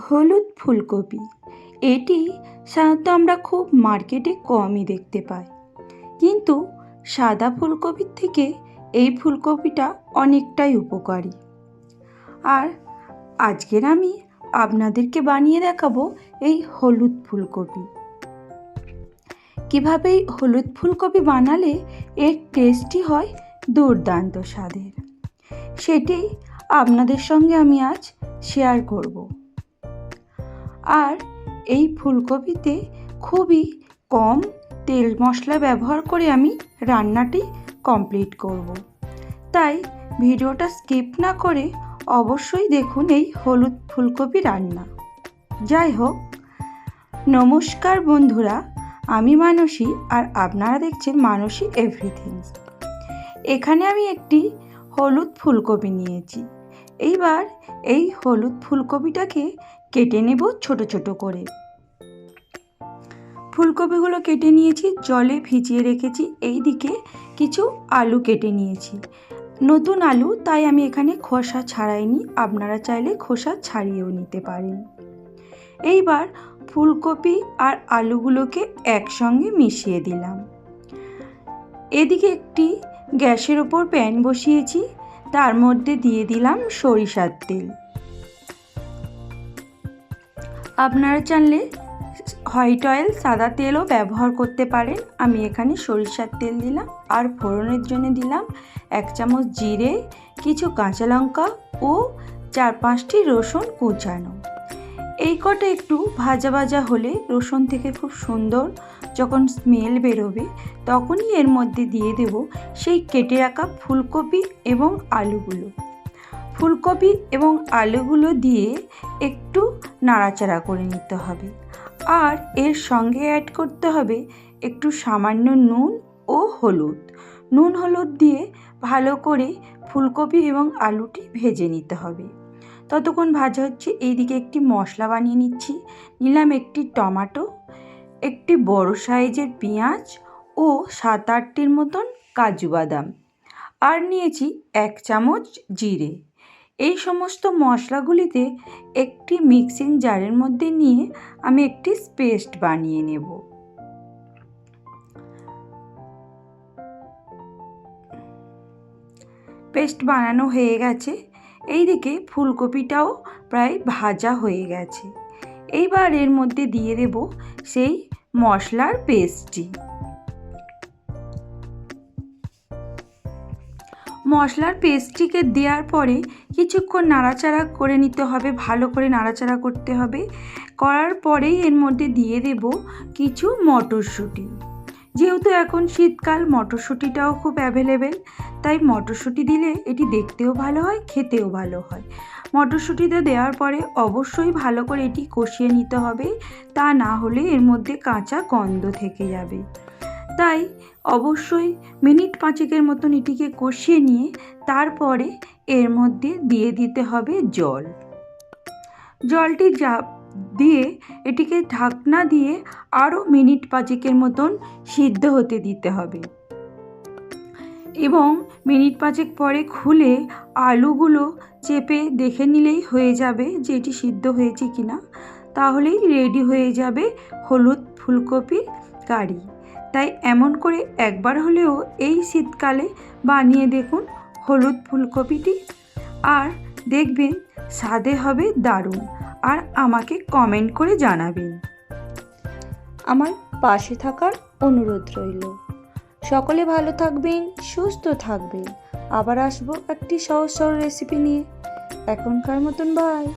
হলুদ ফুলকপি। এটি সাধারণত আমরা খুব মার্কেটে কমই দেখতে পাই। কিন্তু সাদা ফুলকপির থেকে এই ফুলকপিটা অনেকটাই উপকারী। আর আজকের আমি আপনাদেরকে বানিয়ে দেখাবো এই হলুদ ফুলকপি। কীভাবে এই হলুদ ফুলকপি বানালে এর টেস্টই হয় দুর্দান্ত স্বাদের। সেটি আপনাদের সঙ্গে আমি আজ শেয়ার করব। আর এই ফুলকপিতে খুবই কম তেল মশলা ব্যবহার করে আমি রান্নাটি কমপ্লিট করব। তাই ভিডিওটা স্কিপ না করে অবশ্যই দেখুন এই হলুদ ফুলকপি রান্না। যাই হোক, নমস্কার বন্ধুরা, আমি মানসী আর আপনারা দেখছেন মানসী এভরিথিংস। এখানে আমি একটি হলুদ ফুলকপি নিয়েছি। এইবার এই হলুদ ফুলকপিটাকে কেটে নেব ছোট ছোট করে। ফুলকপিগুলো কেটে নিয়েছি, জলে ভিজিয়ে রেখেছি এই দিকে কিছু আলু কেটে নিয়েছি। নতুন আলু, তাই আমি এখানে খোসা ছাড়াইনি, আপনারা চাইলে খোসা ছাড়িয়েও নিতে পারেন। এইবার ফুলকপি আর আলুগুলোকে একসঙ্গে মিশিয়ে দিলাম। এদিকে একটি গ্যাসের ওপর প্যান বসিয়েছি, তার মধ্যে দিয়ে দিলাম সরিষার তেল। আপনারা জানলে হোয়াইট অয়েল, সাদা তেলও ব্যবহার করতে পারেন। আমি এখানে সরিষার তেল দিলাম আর ফোড়নের জন্য দিলাম এক চামচ জিরে, কিছু কাঁচা লঙ্কা ও চার পাঁচটি রসুন কুচানো। এই কটা একটু ভাজা ভাজা হলে রসুন থেকে খুব সুন্দর যখন স্মেল বেরোবে, তখনই এর মধ্যে দিয়ে দেব সেই কেটে রাখা ফুলকপি এবং আলুগুলো। ফুলকপি এবং আলুগুলো দিয়ে একটু নাড়াচাড়া করে নিতে হবে। আর এর সঙ্গে অ্যাড করতে হবে একটু সামান্য নুন ও হলুদ। নুন হলুদ দিয়ে ভালো করে ফুলকপি এবং আলুটি ভেজে নিতে হবে। ততক্ষণ ভাজা হচ্ছে। এইদিকে একটি মশলা বানিয়ে নিচ্ছি। নিলাম একটি টমাটো, একটি বড় সাইজের পেঁয়াজ ও সাত আটটির মতন কাজু বাদাম। আর নিয়েছি এক চামচ জিরে। এই সমস্ত মশলাগুলিতে একটি মিক্সিং জারের মধ্যে নিয়ে আমি একটি পেস্ট বানিয়ে নেব। পেস্ট বানানো হয়ে গেছে। এইদিকে ফুলকপিটাও প্রায় ভাজা হয়ে গেছে। এইবার এর মধ্যে দিয়ে দেব সেই মশলার পেস্টটি। মশলার পেস্টটিকে দেওয়ার পরে কিছুক্ষণ নাড়াচাড়া করে নিতে হবে, ভালো করে নাড়াচাড়া করতে হবে। করার পরেই এর মধ্যে দিয়ে দেব কিছু মটরশুঁটি। যেহেতু এখন শীতকাল, মটরশুঁটিটাও খুব অ্যাভেলেবেল তাই মটরশুঁটি দিলে এটি দেখতেও ভালো হয়, খেতেও ভালো হয়। মটরশুঁটিটা দেওয়ার পরে অবশ্যই ভালো করে এটি কষিয়ে নিতে হবে, তা না হলে এর মধ্যে কাঁচা গন্ধ থেকে যাবে। তাই অবশ্যই মিনিট পাঁচেকের মতন এটিকে কষিয়ে নিয়ে তারপরে এর মধ্যে দিয়ে দিতে হবে জল। জলটি যা দিয়ে এটিকে ঢাকনা দিয়ে আরও মিনিট পাঁচেকের মতন সিদ্ধ হতে দিতে হবে। এবং মিনিট পাঁচেক পরে খুলে আলুগুলো চেপে দেখে নিলেই হয়ে যাবে যে এটি সিদ্ধ হয়েছে কি না তাহলেই রেডি হয়ে যাবে হলুদ ফুলকপির কারি। তাই এমন করে একবার হলেও এই শীতকালে বানিয়ে দেখুন হলুদ ফুলকপিটি। আর দেখবেন স্বাদে হবে দারুণ। আর আমাকে কমেন্ট করে জানাবেন। আমার পাশে থাকার অনুরোধ রইল। সকলে ভালো থাকবেন, সুস্থ থাকবেন। আবার আসব একটি সহজ সরল রেসিপি নিয়ে। এখনকার মতন বাই